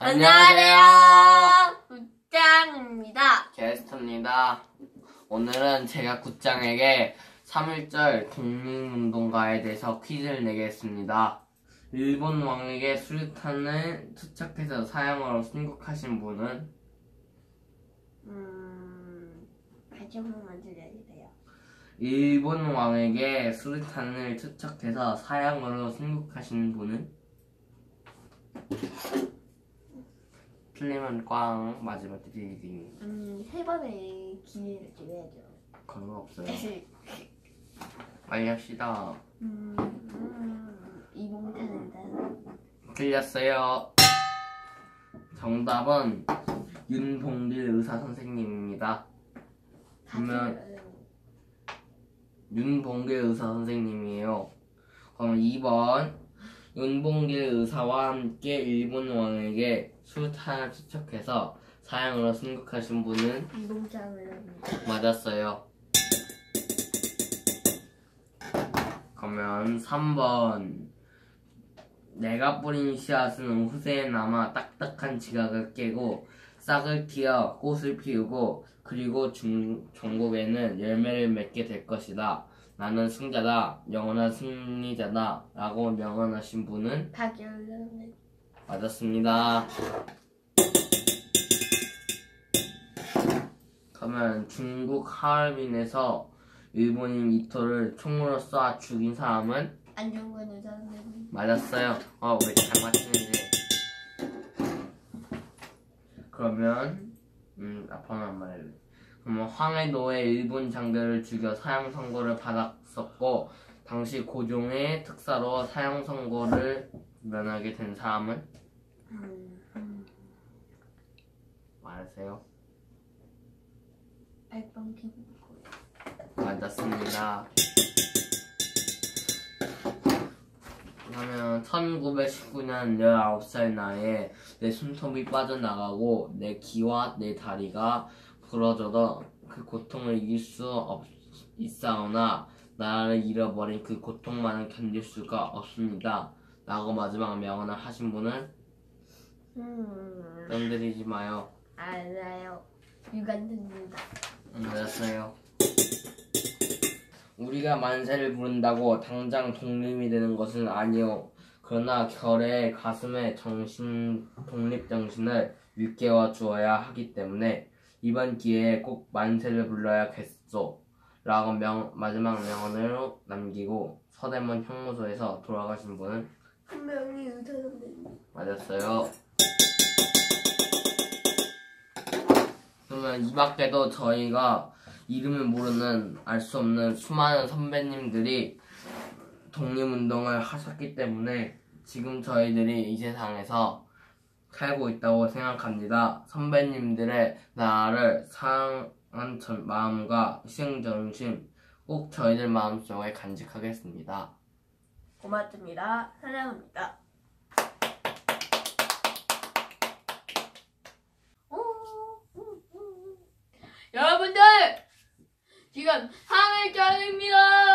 안녕하세요. 굿장입니다. 게스트입니다. 오늘은 제가 굿장에게 3.1절 독립운동가에 대해서 퀴즈를 내겠습니다. 일본 왕에게 수류탄을 투척해서 사형으로 순국하신 분은 음, 다시 한 번만 들려주세요. 일본 왕에게 수류탄을 투척해서 사형으로 순국하신 분은 틀리면 꽝 맞으면 드리기 음, 세 번의 기회를 드려야죠. 그런 거 없어요. 빨리 합시다. 음, 음, 이봉탄은 틀렸어요. 정답은 윤봉길 의사 선생님입니다. 그러면 윤봉길 의사 선생님이에요. 그럼 2번 윤봉길 의사와 함께 일본 왕에게 수탄을 투척해서 사형으로 승국하신 분은. 맞았어요. 그러면 3번 내가 뿌린 씨앗은 후세에 남아 딱딱한 지각을 깨고 싹을 틔어 꽃을 피우고 그리고 중, 전국에는 열매를 맺게 될 것이다. 나는 승자다. 영원한 승리자다. 라고 명언하신 분은 박열은 맞았습니다. 그러면 중국 하얼빈에서 일본인 이토를 총으로 쏴 죽인 사람은 안정권 의사 선생님. 맞았어요. 어, 왜 잘 맞히는지. 그러면, 음, 아빠는 안 말해. 그러면 황해도의 일본 장교를 죽여 사형 선고를 받았었고, 당시 고종의 특사로 사형 선고를 면하게 된 사람은 음, 음, 말하세요. 백범king. 맞았습니다. 그러면 1919년 19살 나이에 내 손톱이 빠져나가고 내 귀와 내 다리가 부러져도 그 고통을 이길 수 없, 있사오나 나라를 잃어버린 그 고통만은 견딜 수가 없습니다. 라고 마지막 명언을 하신 분은 음, 뜸들이지 마요. 알아요. 유관입니다. 맞았어요. 우리가 만세를 부른다고 당장 독립이 되는 것은 아니요. 그러나 결의 가슴에 정신 독립 정신을 일깨워 주어야 하기 때문에 이번 기회에 꼭 만세를 불러야겠소. 라고 명, 마지막 명언을 남기고 서대문 형무소에서 돌아가신 분은 한 명이 의사 선생님. 맞았어요. 그러면 이 밖에도 저희가 이름을 모르는 알 수 없는 수많은 선배님들이 독립운동을 하셨기 때문에 지금 저희들이 이 세상에서 살고 있다고 생각합니다. 선배님들의 나라를 사랑한 전- 마음과 희생정신 꼭 저희들 마음속에 간직하겠습니다. 고맙습니다. 사랑합니다. 지금 하늘경입니다.